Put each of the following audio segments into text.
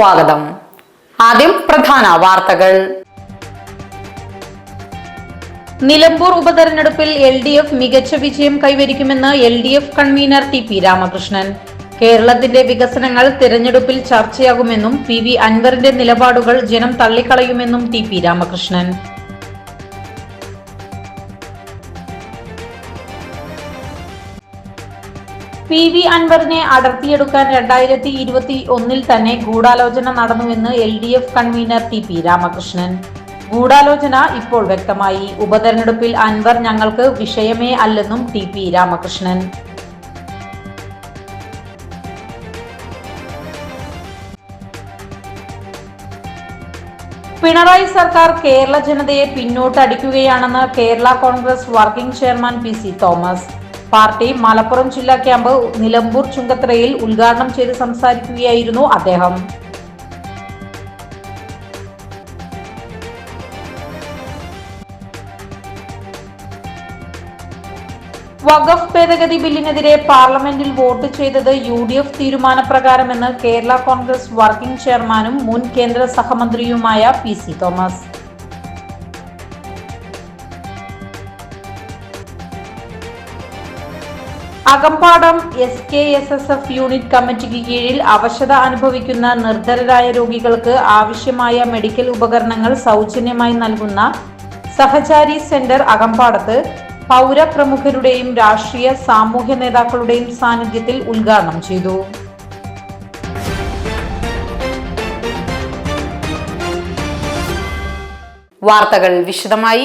സ്വാഗതം. ആദ്യം പ്രധാന വാർത്തകൾ. നിലമ്പൂർ ഉപതെരഞ്ഞെടുപ്പിൽ എൽ ഡി എഫ് മികച്ച വിജയം കൈവരിക്കുമെന്ന് L D F convener T P Ramakrishnan. കേരളത്തിന്റെ വികസനങ്ങൾ തിരഞ്ഞെടുപ്പിൽ ചർച്ചയാകുമെന്നും പി വി അൻവറിന്റെ നിലപാടുകൾ ജനം തള്ളിക്കളയുമെന്നും T P Ramakrishnan. P V അൻവറിനെ അടർത്തിയെടുക്കാൻ രണ്ടായിരത്തി ഇരുപത്തി ഒന്നിൽ തന്നെ ഗൂഢാലോചന നടന്നുവെന്ന് L D F convener T P Ramakrishnan. ഗൂഢാലോചന ഇപ്പോൾ വ്യക്തമായി. ഉപതെരഞ്ഞെടുപ്പിൽ അൻവർ ഞങ്ങൾക്ക് വിഷയമേ അല്ലെന്നും ടി പി രാമകൃഷ്ണൻ. പിണറായി സർക്കാർ കേരള ജനതയെ പിന്നോട്ടടിക്കുകയാണെന്ന് Kerala Congress working chairman P C Thomas. Party Malappuram ജില്ലാ ക്യാമ്പ് നിലമ്പൂർ ചുങ്കത്തറയിൽ ഉദ്ഘാടനം ചെയ്ത് സംസാരിക്കുകയായിരുന്നു അദ്ദേഹം. വഖഫ് ഭേദഗതി ബില്ലിനെതിരെ പാർലമെന്റിൽ വോട്ട് ചെയ്തത് യു ഡി എഫ് തീരുമാനപ്രകാരമെന്ന് കേരള കോൺഗ്രസ് വർക്കിംഗ് ചെയർമാനും മുൻ കേന്ദ്ര സഹമന്ത്രിയുമായ P C Thomas. Akampadam S K S S F unit കമ്മിറ്റിക്ക് കീഴിൽ അവശത അനുഭവിക്കുന്ന നിർധരരായ രോഗികൾക്ക് ആവശ്യമായ മെഡിക്കൽ ഉപകരണങ്ങൾ സൗജന്യമായി നൽകുന്ന സഹചാരി സെന്റർ അകമ്പാടത്ത് പൗരപ്രമുഖരുടെയും രാഷ്ട്രീയ സാമൂഹ്യ നേതാക്കളുടെയും സാന്നിധ്യത്തിൽ ഉദ്ഘാടനം ചെയ്തു. വാർത്തകൾ വിശദമായി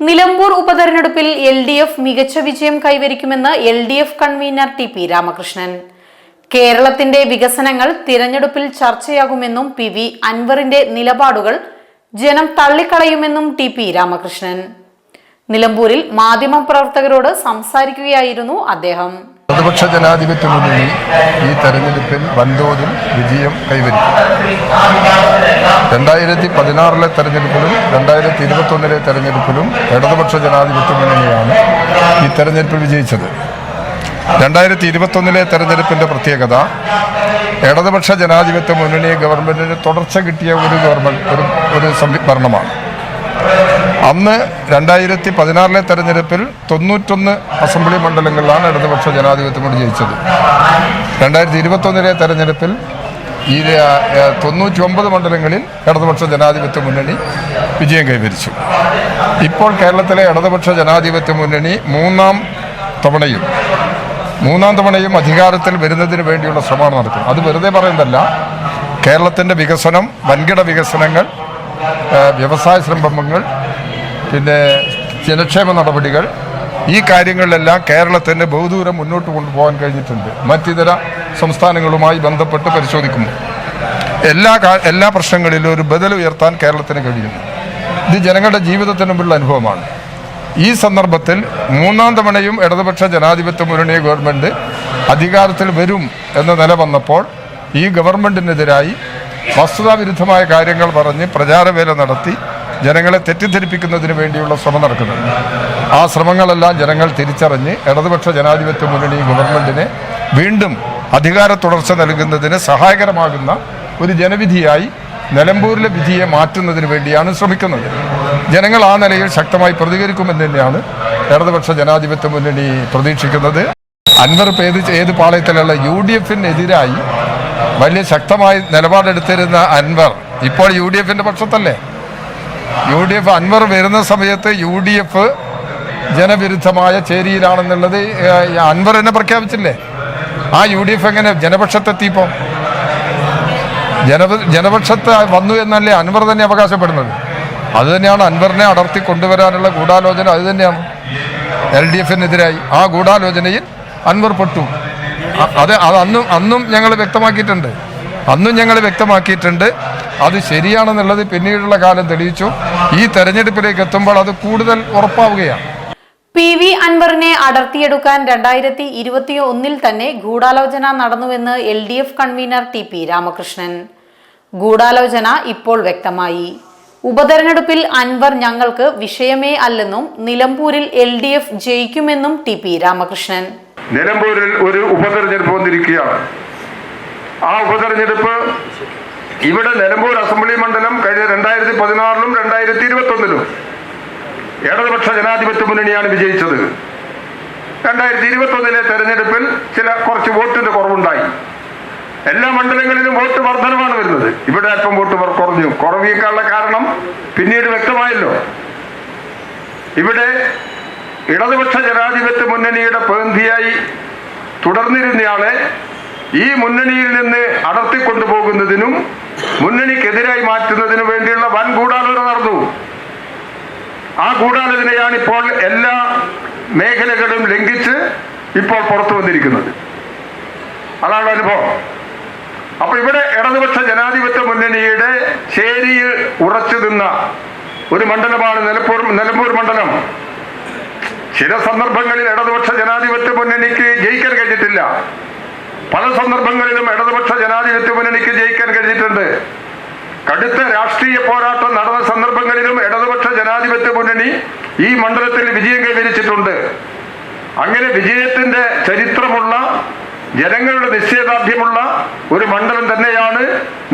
നിലമ്പൂർ ഉപതെരഞ്ഞെടുപ്പിൽ എൽ ഡി എഫ് മികച്ച വിജയം കൈവരിക്കുമെന്ന് L D F convener T P Ramakrishnan. കേരളത്തിന്റെ വികസനങ്ങൾ തിരഞ്ഞെടുപ്പിൽ ചർച്ചയാകുമെന്നും പി വി അൻവറിന്റെ നിലപാടുകൾ ജനം തള്ളിക്കളയുമെന്നും ടി പി രാമകൃഷ്ണൻ. നിലമ്പൂരിൽ മാധ്യമപ്രവർത്തകരോട് സംസാരിക്കുകയായിരുന്നു അദ്ദേഹം. പ്രതിപക്ഷ ജനാധിപത്യ മുന്നണി ഈ തെരഞ്ഞെടുപ്പിൽ വൻതോതിൽ വിജയം കൈവരിക്കും. രണ്ടായിരത്തി പതിനാറിലെ തെരഞ്ഞെടുപ്പിലും രണ്ടായിരത്തി ഇരുപത്തൊന്നിലെ തെരഞ്ഞെടുപ്പിലും ഇടതുപക്ഷ ജനാധിപത്യ മുന്നണിയാണ് ഈ തെരഞ്ഞെടുപ്പിൽ വിജയിച്ചത്. രണ്ടായിരത്തി ഇരുപത്തൊന്നിലെ തെരഞ്ഞെടുപ്പിന്റെ പ്രത്യേകത ഇടതുപക്ഷ ജനാധിപത്യ മുന്നണി ഗവൺമെന്റിന് തുടർച്ച കിട്ടിയ ഒരു ഗവൺമെന്റ് ഒരു ഒരു ഭരണമാണ് അന്ന് രണ്ടായിരത്തി പതിനാറിലെ തെരഞ്ഞെടുപ്പിൽ തൊണ്ണൂറ്റൊന്ന് അസംബ്ലി മണ്ഡലങ്ങളിലാണ് ഇടതുപക്ഷ ജനാധിപത്യം കൊണ്ട് ജയിച്ചത്. രണ്ടായിരത്തി ഇരുപത്തൊന്നിലെ തെരഞ്ഞെടുപ്പിൽ ഈ തൊണ്ണൂറ്റി ഒമ്പത് മണ്ഡലങ്ങളിൽ ഇടതുപക്ഷ ജനാധിപത്യ മുന്നണി വിജയം കൈവരിച്ചു. ഇപ്പോൾ കേരളത്തിലെ ഇടതുപക്ഷ ജനാധിപത്യ മുന്നണി മൂന്നാം തവണയും മൂന്നാം തവണയും അധികാരത്തിൽ വരുന്നതിന് വേണ്ടിയുള്ള ശ്രമമാണ് നടക്കുന്നത്. അത് വെറുതെ പറയുന്നതല്ല കേരളത്തിന്റെ വികസനം വൻകിട വികസനങ്ങൾ വ്യവസായ സംരംഭങ്ങൾ പിന്നെ ജനക്ഷേമ നടപടികൾ. ഈ കാര്യങ്ങളിലെല്ലാം കേരളത്തിന് ബഹുദൂരം മുന്നോട്ട് കൊണ്ടുപോകാൻ കഴിഞ്ഞിട്ടുണ്ട്. മറ്റിതര സംസ്ഥാനങ്ങളുമായി ബന്ധപ്പെട്ട് പരിശോധിക്കുമ്പോൾ. എല്ലാ എല്ലാ പ്രശ്നങ്ങളിലും ഒരു ബദൽ ഉയർത്താൻ കേരളത്തിന് കഴിയുന്നു ഇത് ജനങ്ങളുടെ ജീവിതത്തിന് മുമ്പുള്ള അനുഭവമാണ്. ഈ സന്ദർഭത്തിൽ മൂന്നാം തവണയും ഇടതുപക്ഷ ജനാധിപത്യ മുന്നണി ഗവൺമെന്റ് അധികാരത്തിൽ വരും എന്ന നില വന്നപ്പോൾ ഈ ഗവൺമെന്റിനെതിരായി വസ്തുതാവിരുദ്ധമായ കാര്യങ്ങൾ പറഞ്ഞ് പ്രചാരവേല നടത്തി ജനങ്ങളെ തെറ്റിദ്ധരിപ്പിക്കുന്നതിന് വേണ്ടിയുള്ള ശ്രമം നടക്കുന്നുണ്ട്. ആ ശ്രമങ്ങളെല്ലാം ജനങ്ങൾ തിരിച്ചറിഞ്ഞ് ഇടതുപക്ഷ ജനാധിപത്യ മുന്നണി ഗവൺമെന്റിനെ വീണ്ടും അധികാര തുടർച്ച നൽകുന്നതിന് സഹായകരമാകുന്ന ഒരു ജനവിധിയായി നിലമ്പൂരിലെ വിധിയെ മാറ്റുന്നതിന് വേണ്ടിയാണ് ശ്രമിക്കുന്നത്. ജനങ്ങൾ ആ നിലയിൽ ശക്തമായി പ്രതികരിക്കുമെന്ന് തന്നെയാണ് ഇടതുപക്ഷ ജനാധിപത്യ മുന്നണി പ്രതീക്ഷിക്കുന്നത്. അൻവർ ഏത് ഏത് പാളയത്തിലുള്ള യു ഡി എഫിനെതിരായി വലിയ ശക്തമായി നിലപാടെടുത്തിരുന്ന അൻവർ ഇപ്പോൾ യു ഡി എഫിന്റെ പക്ഷത്തല്ലേ? യു ഡി എഫ് അൻവർ വരുന്ന സമയത്ത് യു ഡി എഫ് ജനവിരുദ്ധമായ ചേരിയിലാണെന്നുള്ളത് അൻവർ എന്നെ പ്രഖ്യാപിച്ചില്ലേ? ആ യു ഡി എഫ് എങ്ങനെ ജനപക്ഷത്തെത്തിയപ്പോൾ ജന ജനപക്ഷത്ത് വന്നു എന്നല്ലേ അൻവർ തന്നെ അവകാശപ്പെടുന്നത്? അത് തന്നെയാണ് അൻവറിനെ അടർത്തി കൊണ്ടുവരാനുള്ള ഗൂഢാലോചന അത് തന്നെയാണ്. എൽ ഡി എഫിനെതിരായി ആ ഗൂഢാലോചനയിൽ അൻവർ പെട്ടു. അത് അത് അന്നും അന്നും ഞങ്ങൾ വ്യക്തമാക്കിയിട്ടുണ്ട്. അന്നും ഞങ്ങൾ വ്യക്തമാക്കിയിട്ടുണ്ട്. അത് ശരിയാണെന്നുള്ളത് പിന്നീടുള്ള കാലം തെളിയിച്ചു. ഈ തെരഞ്ഞെടുപ്പിലേക്ക് എത്തുമ്പോൾ അത് കൂടുതൽ ഉറപ്പാവുകയാണ്. പി വി അൻവറിനെ അടർത്തിയെടുക്കാൻ രണ്ടായിരത്തി ഇരുപത്തി ഒന്നിൽ തന്നെ ഗൂഢാലോചന നടന്നുവെന്ന് L D F convener T P Ramakrishnan. ഗൂഢാലോചന ഇപ്പോൾ വ്യക്തമായി. ഉപതെരഞ്ഞെടുപ്പിൽ അൻവർ ഞങ്ങൾക്ക് വിഷയമേ അല്ലെന്നും നിലമ്പൂരിൽ എൽ ഡി എഫ് ജയിക്കുമെന്നും ടി പി രാമകൃഷ്ണൻ. നിലമ്പൂരിൽ ഒരു ഉപതെരഞ്ഞെടുപ്പ് വന്നിരിക്കുകയാണ്. ആ ഉപതെരഞ്ഞെടുപ്പ് ഇവിടെ നിലമ്പൂർ അസംബ്ലി മണ്ഡലം കഴിഞ്ഞ രണ്ടായിരത്തി പതിനാറിലും രണ്ടായിരത്തി ഇരുപത്തി ഒന്നിലും ഇടതുപക്ഷ ജനാധിപത്യ മുന്നണിയാണ് വിജയിച്ചത്. രണ്ടായിരത്തി ഇരുപത്തി ഒന്നിലെ തെരഞ്ഞെടുപ്പിൽ ചില കുറച്ച് വോട്ടിന്റെ കുറവുണ്ടായി. എല്ലാ മണ്ഡലങ്ങളിലും വോട്ട് വർധനമാണ് വരുന്നത്. ഇവിടെ അല്പം വോട്ട് കുറഞ്ഞു. കുറവിയേക്കാനുള്ള കാരണം പിന്നീട് വ്യക്തമായല്ലോ. ഇവിടെ ഇടതുപക്ഷ ജനാധിപത്യ മുന്നണിയുടെ പ്രതിനിധിയായി തുടർന്നിരുന്നയാളെ ഈ മുന്നണിയിൽ നിന്ന് അടർത്തിക്കൊണ്ടുപോകുന്നതിനും മുന്നണിക്കെതിരായി മാറ്റുന്നതിനും വേണ്ടിയുള്ള വൻ ഗൂഢാലോചന നടന്നു. ആ ഗൂഢാലോചനയാണ് ഇപ്പോൾ എല്ലാ മേഖലകളും ലംഘിച്ച് ഇപ്പോൾ പുറത്തു വന്നിരിക്കുന്നത്. അതാണ് അനുഭവം. അപ്പൊ ഇവിടെ ഇടതുപക്ഷ ജനാധിപത്യ മുന്നണിയുടെ ശേരിയിൽ ഉറച്ചു നിന്ന ഒരു മണ്ഡലമാണ് നിലപ്പൂർ നിലമ്പൂർ മണ്ഡലം. ചില സന്ദർഭങ്ങളിൽ ഇടതുപക്ഷ ജനാധിപത്യ മുന്നണിക്ക് ജയിക്കാൻ കഴിഞ്ഞിട്ടില്ല. പല സന്ദർഭങ്ങളിലും ഇടതുപക്ഷ ജനാധിപത്യ മുന്നണിക്ക് ജയിക്കാൻ കഴിഞ്ഞിട്ടുണ്ട്. കടുത്ത രാഷ്ട്രീയ പോരാട്ടം നടന്ന സന്ദർഭങ്ങളിലും ഇടതുപക്ഷ ജനാധിപത്യ മുന്നണി ഈ മണ്ഡലത്തിൽ വിജയം കൈവരിച്ചിട്ടുണ്ട്. അങ്ങനെ വിജയത്തിന്റെ ചരിത്രമുള്ള ജനങ്ങളുടെ നിശ്ചയദാർഢ്യമുള്ള ഒരു മണ്ഡലം തന്നെയാണ്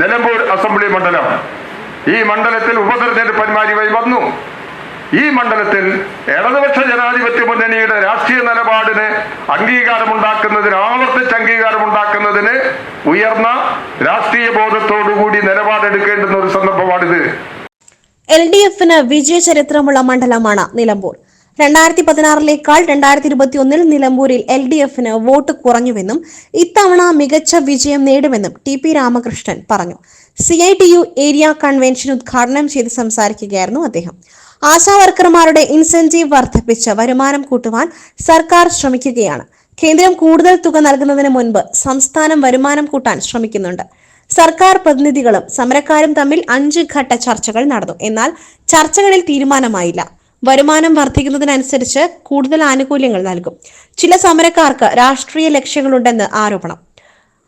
നിലമ്പൂർ അസംബ്ലി മണ്ഡലം. ഈ മണ്ഡലത്തിൽ ഉപതെരഞ്ഞെടുപ്പ് അനിവാര്യമായി വന്നു. ഈ മണ്ഡലത്തിൽ ഇടതുപക്ഷ ജനാധിപത്യ മുന്നണിയുടെ രാഷ്ട്രീയ നിലപാടിന് അംഗീകാരമുണ്ടാക്കുന്നതിന് ആവർത്തിച്ച് അംഗീകാരമുണ്ടാക്കുന്നതിന് ഉയർന്ന രാഷ്ട്രീയ ബോധത്തോടുകൂടി നിലപാടെടുക്കേണ്ടുന്ന ഒരു സന്ദർഭമാണിത്. എൽ ഡി എഫിന് വിജയ ചരിത്രമുള്ള മണ്ഡലമാണ് നിലമ്പൂർ. രണ്ടായിരത്തി പതിനാറിലേക്കാൾ രണ്ടായിരത്തി ഇരുപത്തി ഒന്നിൽ നിലമ്പൂരിൽ എൽ ഡി എഫിന് വോട്ട് കുറഞ്ഞുവെന്നും ഇത്തവണ മികച്ച വിജയം നേടുമെന്നും ടി പി രാമകൃഷ്ണൻ പറഞ്ഞു. C I T U area convention ഉദ്ഘാടനം ചെയ്ത് സംസാരിക്കുകയായിരുന്നു അദ്ദേഹം. ആശാ വർക്കർമാരുടെ ഇൻസെന്റീവ് വർദ്ധിപ്പിച്ച് വരുമാനം കൂട്ടുവാൻ സർക്കാർ ശ്രമിക്കുകയാണ്. കേന്ദ്രം കൂടുതൽ തുക നൽകുന്നതിന് മുൻപ് സംസ്ഥാനം വരുമാനം കൂട്ടാൻ ശ്രമിക്കുന്നുണ്ട്. സർക്കാർ പ്രതിനിധികളും സമരക്കാരും തമ്മിൽ അഞ്ച് ഘട്ട ചർച്ചകൾ നടന്നു. എന്നാൽ ചർച്ചകളിൽ തീരുമാനമായില്ല. വരുമാനം വർദ്ധിക്കുന്നതിനനുസരിച്ച് കൂടുതൽ ആനുകൂല്യങ്ങൾ നൽകും. ചില സമരക്കാർക്ക് രാഷ്ട്രീയ ലക്ഷ്യങ്ങളുണ്ടെന്ന് ആരോപണം.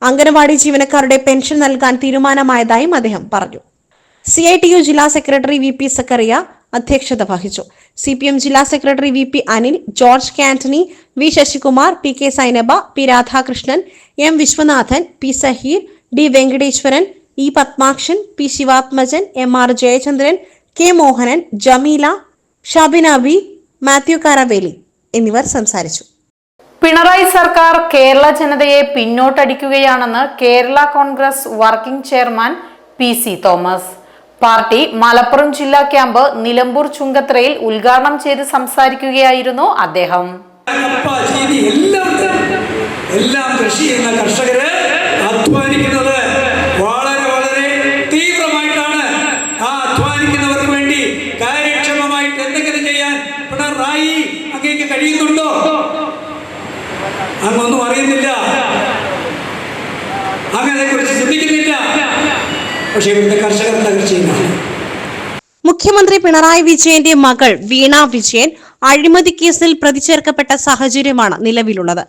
അംഗനവാടി ജീവനക്കാരുടെ പെൻഷൻ നൽകാൻ തീരുമാനമായതായും അദ്ദേഹം പറഞ്ഞു. സി ഐ ടി യു ജില്ലാ സെക്രട്ടറി വി പി സക്കറിയ അധ്യക്ഷത വഹിച്ചു. സി പി എം ജില്ലാ secretary V P Anil George കാന്റണി V Sasikumar P K Sainaba P Radhakrishnan M Viswanathan P Saheer D Venkateswaran E Pathmakshan P Sivathmajan M R Jayachandran K Mohanan Jameela Shabina B Mathew Karaveli എന്നിവർ സംസാരിച്ചു. പിണറായി സർക്കാർ കേരള ജനതയെ പിന്നോട്ടടിക്കുകയാണെന്ന് Kerala Congress working chairman P C Thomas. Party Malappuram ജില്ലാ ക്യാമ്പ് നിലമ്പൂർ ചുങ്കത്രയിൽ ഉദ്ഘാടനം ചെയ്ത് സംസാരിക്കുകയായിരുന്നു അദ്ദേഹം. എല്ലാം കൃഷി ചെയ്യുന്ന കർഷകര് അധ്വാനിക്കുന്നത് വളരെ വളരെ തീവ്രമായിട്ടാണ്. ആ അധ്വാനിക്കുന്നവർക്ക് വേണ്ടി കാര്യക്ഷമമായിട്ട് എന്തെങ്കിലും ചെയ്യാൻ പിണറായി അങ്ങേക്ക് കഴിയുന്നുണ്ടോ? അങ്ങൊന്നും അറിയുന്നില്ല. അങ്ങനെ കുറിച്ച് ചിന്തിക്കുന്നില്ല. പക്ഷെ ഇവിടുത്തെ കർഷകർ തകർച്ചയിലാണ് മുഖ്യമന്ത്രി പിണറായി വിജയന്റെ മകൾ വീണ വിജയൻ അഴിമതി കേസിൽ പ്രതിചേർക്കപ്പെട്ട സാഹചര്യമാണ് നിലവിലുള്ളത്.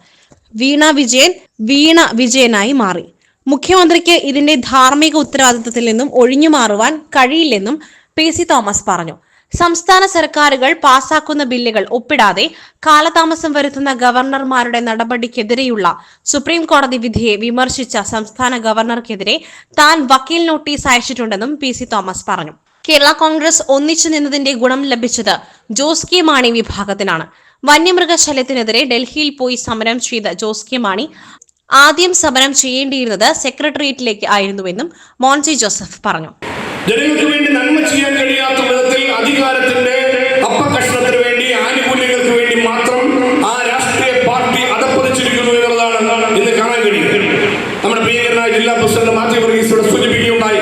വീണ വിജയൻ വീണ വിജയനായി മാറി. മുഖ്യമന്ത്രിക്ക് ഇതിന്റെ ധാർമ്മിക ഉത്തരവാദിത്തത്തിൽ നിന്നും ഒഴിഞ്ഞു മാറുവാൻ കഴിയില്ലെന്നും പി സി തോമസ് പറഞ്ഞു. സംസ്ഥാന സർക്കാരുകൾ പാസാക്കുന്ന ബില്ലുകൾ ഒപ്പിടാതെ കാലതാമസം വരുത്തുന്ന ഗവർണർമാരുടെ നടപടിക്കെതിരെയുള്ള സുപ്രീം കോടതി വിധിയെ വിമർശിച്ച സംസ്ഥാന ഗവർണർക്കെതിരെ താൻ വക്കീൽ നോട്ടീസ് അയച്ചിട്ടുണ്ടെന്നും പി സി തോമസ് പറഞ്ഞു. കേരള കോൺഗ്രസ് ഒന്നിച്ചു നിന്നതിന്റെ ഗുണം ലഭിച്ചത് ജോസ് കെ മാണി വിഭാഗത്തിനാണ്. വന്യമൃഗശല്യത്തിനെതിരെ ഡൽഹിയിൽ പോയി സമരം ചെയ്ത ജോസ് കെ മാണി ആദ്യം സമരം ചെയ്യേണ്ടിയിരുന്നത് സെക്രട്ടേറിയറ്റിലേക്ക് ആയിരുന്നുവെന്നും മോൻജി ജോസഫ് പറഞ്ഞു. ജനങ്ങൾക്ക് വേണ്ടി നന്മ ചെയ്യാൻ നമ്മുടെ പ്രിയകരനായ ജില്ലാ പ്രസിഡന്റ് മാത്യു വർഗീസ് സൂചിപ്പിക്കുകയുണ്ടായി.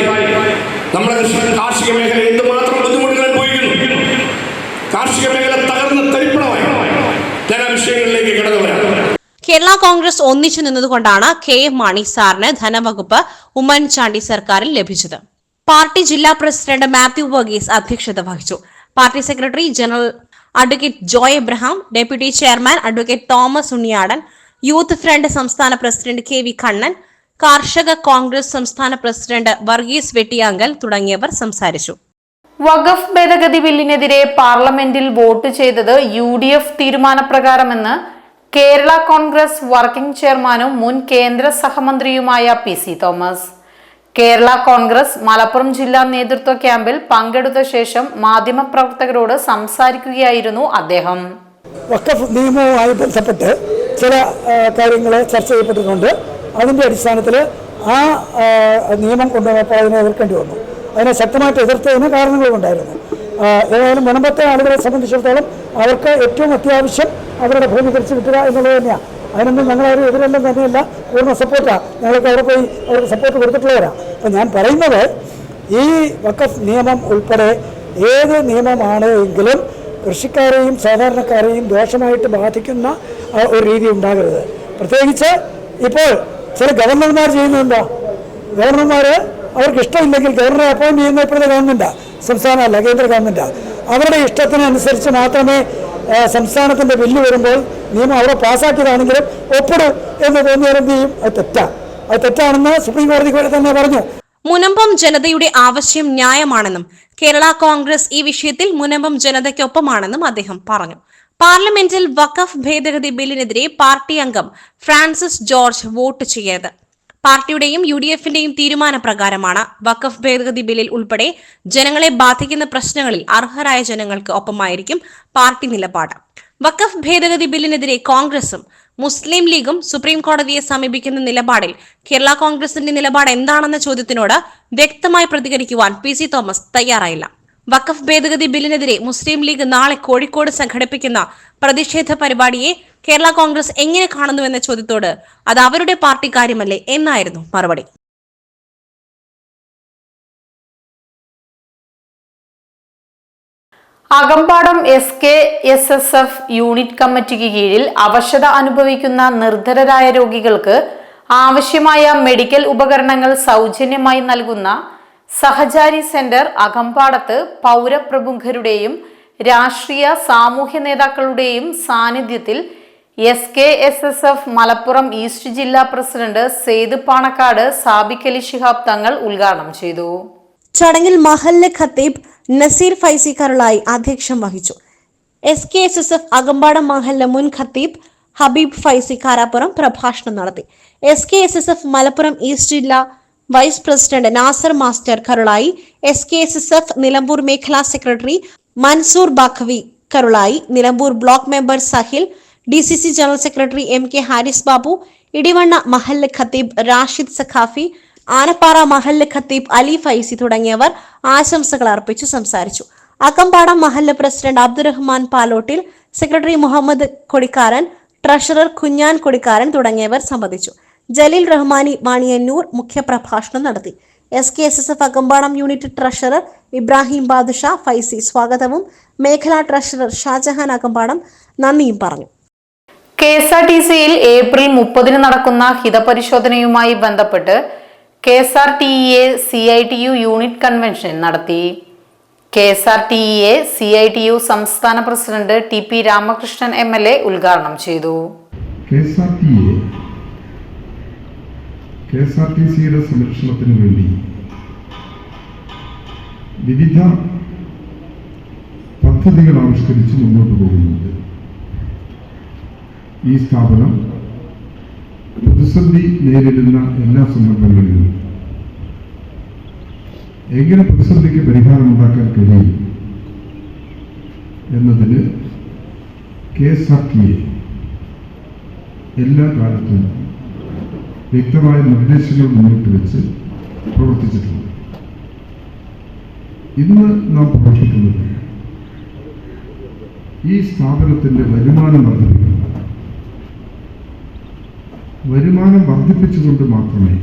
നമ്മുടെ കാർഷിക മേഖല എന്തുമാത്രം ബുദ്ധിമുട്ടുകൾ അനുഭവിക്കുന്നു കാർഷിക മേഖല തകർന്ന് തരിപ്പണമായി. ഞാൻ ആ വിഷയങ്ങളിലേക്ക് കടന്നു വരാം. കേരള കോൺഗ്രസ് ഒന്നിച്ചു നിന്നതുകൊണ്ടാണ് കെ എം മാണി സാറിന് ധനവകുപ്പ് ഉമ്മൻചാണ്ടി സർക്കാരിൽ ലഭിച്ചത്. പാർട്ടി ജില്ലാ പ്രസിഡന്റ് മാത്യു വർഗീസ് അധ്യക്ഷത വഹിച്ചു. Party secretary general advocate Joy Abraham deputy chairman advocate Thomas Unniyadan youth front സംസ്ഥാന president K V Kannan Karshaka Congress സംസ്ഥാന പ്രസിഡന്റ് വർഗീസ് വെട്ടിയാങ്കൽ തുടങ്ങിയവർ സംസാരിച്ചു. വഖഫ് ഭേദഗതി ബില്ലിനെതിരെ പാർലമെന്റിൽ വോട്ട് ചെയ്തത് യു ഡി എഫ് തീരുമാനപ്രകാരമെന്ന് കേരള കോൺഗ്രസ് വർക്കിംഗ് ചെയർമാനും മുൻ കേന്ദ്ര സഹമന്ത്രിയുമായ പി സി തോമസ്. കേരള കോൺഗ്രസ് മലപ്പുറം ജില്ലാ നേതൃത്വ ക്യാമ്പിൽ പങ്കെടുത്ത ശേഷം മാധ്യമപ്രവർത്തകരോട് സംസാരിക്കുകയായിരുന്നു അദ്ദേഹം. വഖഫ് നിയമവുമായി ബന്ധപ്പെട്ട് ചില കാര്യങ്ങൾ ചർച്ച ചെയ്യപ്പെട്ടിട്ടുണ്ട്. അതിന്റെ അടിസ്ഥാനത്തിൽ ആ നിയമം കൊണ്ടുവന്നപ്പോൾ അതിനെ എതിർക്കേണ്ടി വന്നു. അതിനെ ശക്തമായിട്ട് എതിർത്തതിന് കാരണങ്ങളുണ്ടായിരുന്നു ഏതായാലും മുനമ്പത്തെ ആളുകളെ സംബന്ധിച്ചിടത്തോളം അവർക്ക് ഏറ്റവും അത്യാവശ്യം അവരുടെ ഭൂമി തിരിച്ചു കിട്ടുക എന്നുള്ളത് തന്നെയാണ് അതിനൊന്നും ഞങ്ങളാരും എതിരെല്ലാം തന്നെയല്ല പൂർണ സപ്പോർട്ടാണ് ഞങ്ങൾക്ക് അവിടെ പോയി അവർക്ക് സപ്പോർട്ട് കൊടുത്തിട്ടുള്ളവരാണ് അപ്പം ഞാൻ പറയുന്നത് ഈ വക്കഫ് നിയമം ഉൾപ്പെടെ ഏത് നിയമമാണ് എങ്കിലും കൃഷിക്കാരെയും സാധാരണക്കാരെയും ദോഷമായിട്ട് ബാധിക്കുന്ന ഒരു രീതി ഉണ്ടാകരുത്. പ്രത്യേകിച്ച് ഇപ്പോൾ ചില ഗവർണർമാർ ചെയ്യുന്നുണ്ടോ ഗവർണർമാർ അവർക്ക് ഇഷ്ടമില്ലെങ്കിൽ ഗവർണറെ അപ്പോയിന്റ് ചെയ്യുന്ന ഇപ്പോഴത്തെ ഗവൺമെന്റാണ് സംസ്ഥാനമല്ല കേന്ദ്ര ഗവൺമെന്റാണ് അവരുടെ ഇഷ്ടത്തിനനുസരിച്ച് മാത്രമേ സംസ്ഥാനത്തിന്റെ ബില്ല് വരുമ്പോൾ നിയമം അവിടെ പാസ്സാക്കിയതാണെങ്കിലും ഒപ്പിടും എന്ന് തോന്നിയാൽ ചെയ്യും? അത് തെറ്റാണ് അത് തെറ്റാണെന്ന് സുപ്രീം കോടതി തന്നെ പറഞ്ഞു. മുനമ്പം ജനതയുടെ ആവശ്യം ന്യായമാണെന്നും കേരള കോൺഗ്രസ് ഈ വിഷയത്തിൽ മുനമ്പം ജനതയ്ക്കൊപ്പമാണെന്നും അദ്ദേഹം പറഞ്ഞു. പാർലമെന്റിൽ വഖഫ് ഭേദഗതി ബില്ലിനെതിരെ പാർട്ടി അംഗം ഫ്രാൻസിസ് ജോർജ് വോട്ട് ചെയ്യരുത്. പാർട്ടിയുടെയും യു ഡി എഫിന്റെയും തീരുമാനപ്രകാരമാണ് വഖഫ് ഭേദഗതി ബില്ലിൽ ഉൾപ്പെടെ ജനങ്ങളെ ബാധിക്കുന്ന പ്രശ്നങ്ങളിൽ അർഹരായ ജനങ്ങൾക്ക് ഒപ്പമായിരിക്കും പാർട്ടി നിലപാട്. വഖഫ് ഭേദഗതി ബില്ലിനെതിരെ കോൺഗ്രസും മുസ്ലിം ലീഗും സുപ്രീം കോടതിയെ സമീപിക്കുന്ന നിലപാടിൽ കേരള കോൺഗ്രസിന്റെ നിലപാട് എന്താണെന്ന ചോദ്യത്തിനോട് വ്യക്തമായി പ്രതികരിക്കുവാൻ പി സി തോമസ് തയ്യാറായില്ല. വഖഫ് ഭേദഗതി ബില്ലിനെതിരെ മുസ്ലിം ലീഗ് നാളെ കോഴിക്കോട് സംഘടിപ്പിക്കുന്ന പ്രതിഷേധ പരിപാടിയെ കേരള കോൺഗ്രസ് എങ്ങനെ കാണുന്നുവെന്ന ചോദ്യത്തോട് അത് അവരുടെ പാർട്ടി കാര്യമല്ലേ എന്നായിരുന്നു മറുപടി. Akampadam S K S S F unit കമ്മിറ്റിക്ക് കീഴിൽ അവശത അനുഭവിക്കുന്ന നിർധരരായ രോഗികൾക്ക് ആവശ്യമായ മെഡിക്കൽ ഉപകരണങ്ങൾ സൗജന്യമായി നൽകുന്ന സഹചാരി സെന്റർ അകമ്പാടത്ത് പൗരപ്രമുഖരുടെയും രാഷ്ട്രീയ സാമൂഹ്യ നേതാക്കളുടെയും സാന്നിധ്യത്തിൽ S K S S F Malappuram east ജില്ലാ പ്രസിഡന്റ് സെയ്ദ് പാണക്കാട് സാബിക് അലി ശിഹാബ് തങ്ങൾ ഉദ്ഘാടനം ചെയ്തു. ചടങ്ങിൽ മഹല്ല് ഖത്തീബ് നസീർ ഫൈസി അധ്യക്ഷം വഹിച്ചു. S K S S F Akampadam മഹലിലെ മുൻ ഖത്തീബ് ഹബീബ് ഫൈസി കാരാപ്പുറം പ്രഭാഷണം നടത്തി. S K S S F Malappuram east ജില്ലാ vice president Nasar master Karulai S K S S F Nilambur മേഖലാ secretary Mansoor Baqavi Karulai Nilambur block member Sahil D C C general secretary M K Haris Babu Edivanna മഹല്ല് ഖത്തീബ് റാഷിദ് സഖാഫി ആനപ്പാറ മഹല്ല് ഖത്തീബ് അലി ഫൈസി തുടങ്ങിയവർ ആശംസകൾ അർപ്പിച്ചു സംസാരിച്ചു. അക്കമ്പാട മഹല്ല് president Abdurahman Palottil secretary Muhammad Kodikkaran treasurer Kunhan Kodikkaran തുടങ്ങിയവർ സംബന്ധിച്ചു. ജലീൽ റഹ്മാനി വാണിയന്നൂർ മുഖ്യപ്രഭാഷണം നടത്തി. S K S S F Akampadam unit treasurer Ibrahim Badusha Faizy സ്വാഗതവും മേഖലാ ട്രഷറർ ഷാജഹാൻ അകമ്പാടം നന്ദിയും പറഞ്ഞു. കെ എസ് ആർ ടി സിയിൽ ഏപ്രിൽ മുപ്പതിന് നടക്കുന്ന ഹിതപരിശോധനയുമായി ബന്ധപ്പെട്ട് K S R T E A C I T U unit convention നടത്തി. K S R T E A C I T U സംസ്ഥാന president T P Ramakrishnan M L A ഉദ്ഘാടനം ചെയ്തു. സംരക്ഷണത്തിന് വേണ്ടി വിവിധ പദ്ധതികൾ ആവിഷ്കരിച്ച് മുന്നോട്ട് പോകുന്നുണ്ട്. ഈ സ്ഥാപനം പ്രതിസന്ധി നേരിടുന്ന എല്ലാ സന്ദർഭങ്ങളിലും എങ്ങനെ പ്രതിസന്ധിക്ക് പരിഹാരം ഉണ്ടാക്കാൻ കഴിയും എന്നതിന് കെ എസ് ആർ ടി എല്ലാ കാലത്തും വ്യക്തമായ നിർദ്ദേശങ്ങൾ മുന്നോട്ട് വെച്ച് പ്രവർത്തിച്ചിട്ടുണ്ട്. ഇന്ന് നാം പ്രവർത്തിക്കുന്നത് ഈ സ്ഥാപനത്തിന്റെ വരുമാനം വർദ്ധിപ്പിക്കുക വരുമാനം വർദ്ധിപ്പിച്ചുകൊണ്ട് മാത്രമേ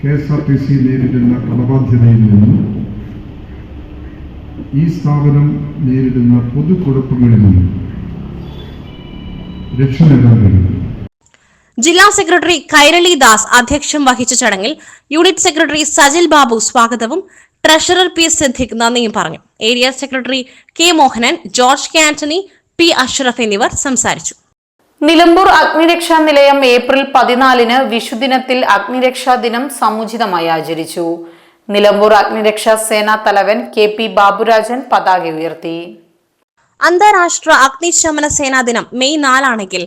K S R T C നേരിടുന്ന കടബാധ്യതയിൽ നിന്നും ഈ സ്ഥാപനം നേരിടുന്ന പൊതുക്കുഴപ്പങ്ങളിൽ നിന്നും രക്ഷ നേടാൻ കഴിയും. ജില്ലാ സെക്രട്ടറി കൈരളി ദാസ് അധ്യക്ഷം വഹിച്ച ചടങ്ങിൽ യൂണിറ്റ് സെക്രട്ടറി സജിൽ ബാബു സ്വാഗതവും ട്രഷറർ പി സിദ്ദിഖ് നന്ദിയും പറഞ്ഞു. Area secretary K Mohanan George K Antony P Ashraf എന്നിവർ സംസാരിച്ചു. നിലമ്പൂർ അഗ്നിരക്ഷാ നിലയം ഏപ്രിൽ പതിനാലിന് വിഷുദിനത്തിൽ അഗ്നിരക്ഷാ ദിനം സമുചിതമായി ആചരിച്ചു. നിലമ്പൂർ അഗ്നിരക്ഷാ സേനാ തലവൻ കെ പി ബാബുരാജൻ പതാക ഉയർത്തി. അന്താരാഷ്ട്ര അഗ്നിശമന സേനാ ദിനം മെയ് നാലാണെങ്കിൽ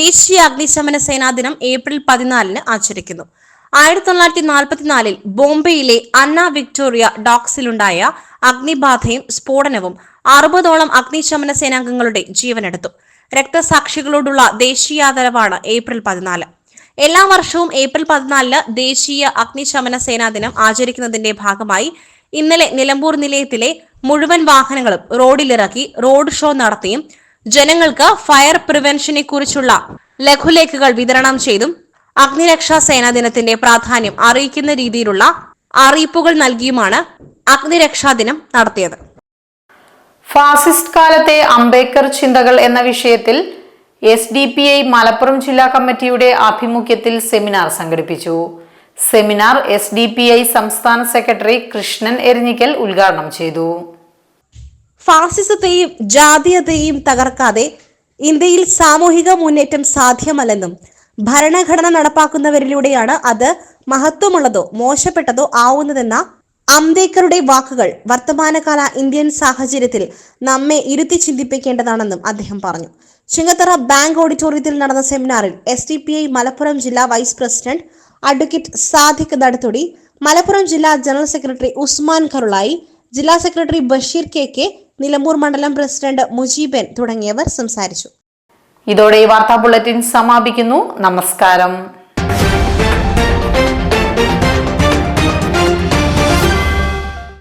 ദേശീയ അഗ്നിശമന സേനാ ദിനം ഏപ്രിൽ പതിനാലിന് ആചരിക്കുന്നു. ആയിരത്തി തൊള്ളായിരത്തി നാൽപ്പത്തിനാലിൽ ബോംബെയിലെ അന്ന വിക്ടോറിയ ഡോക്സിലുണ്ടായ അഗ്നിബാധയും സ്ഫോടനവും അറുപതോളം അഗ്നിശമന സേനാംഗങ്ങളുടെ ജീവനെടുത്തു. രക്തസാക്ഷികളോടുള്ള ദേശീയാദരവാണ് ഏപ്രിൽ പതിനാല്. എല്ലാ വർഷവും ഏപ്രിൽ പതിനാലിന് ദേശീയ അഗ്നിശമന സേനാ ദിനം ആചരിക്കുന്നതിന്റെ ഭാഗമായി ഇന്നലെ നിലമ്പൂർ നിലയത്തിലെ മുഴുവൻ വാഹനങ്ങളും റോഡിലിറക്കി റോഡ് ഷോ നടത്തിയും ജനങ്ങൾക്ക് ഫയർ പ്രിവെൻഷനെ കുറിച്ചുള്ള ലഘുലേഖകൾ വിതരണം ചെയ്തും അഗ്നിരക്ഷാ സേനാ ദിനത്തിന്റെ പ്രാധാന്യം അറിയിക്കുന്ന രീതിയിലുള്ള അറിയിപ്പുകൾ നൽകിയുമാണ് അഗ്നിരക്ഷാ ദിനം നടത്തിയത്. ഫാസിസ്റ്റ് കാലത്തെ അംബേദ്കർ ചിന്തകൾ എന്ന വിഷയത്തിൽ S D P I Malappuram ജില്ലാ കമ്മിറ്റിയുടെ ആഭിമുഖ്യത്തിൽ സെമിനാർ സംഘടിപ്പിച്ചു. Seminar S D P I സംസ്ഥാന സെക്രട്ടറി കൃഷ്ണൻ എരിഞ്ഞിക്കൽ ഉദ്ഘാടനം ചെയ്തു. ഫാസിസത്തെയും ജാതീയതയെയും തകർക്കാതെ ഇന്ത്യയിൽ സാമൂഹിക മുന്നേറ്റം സാധ്യമല്ലെന്നും ഭരണഘടന നടപ്പാക്കുന്നവരിലൂടെയാണ് അത് മഹത്വമുള്ളതോ മോശപ്പെട്ടതോ ആവുന്നതെന്ന അംബേദ്കറുടെ വാക്കുകൾ വർത്തമാനകാല ഇന്ത്യൻ സാഹചര്യത്തിൽ നമ്മെ ഇരുത്തി ചിന്തിപ്പിക്കേണ്ടതാണെന്നും അദ്ദേഹം പറഞ്ഞു. ചിങ്ങത്തറ ബാങ്ക് ഓഡിറ്റോറിയത്തിൽ നടന്ന സെമിനാറിൽ S D P I Malappuram ജില്ലാ vice president advocate Sadiq Nadathodi Malappuram ജില്ലാ ജനറൽ സെക്രട്ടറി ഉസ്മാൻ കറുളായി ജില്ലാ secretary Basheer K K Nilambur മണ്ഡലം പ്രസിഡന്റ് മുജീബൻ തുടങ്ങിയവർ സംസാരിച്ചു. ഇതോടെ ഈ വാർത്താ ബുള്ളറ്റിൻ സമാപിക്കുന്നു. നമസ്കാരം.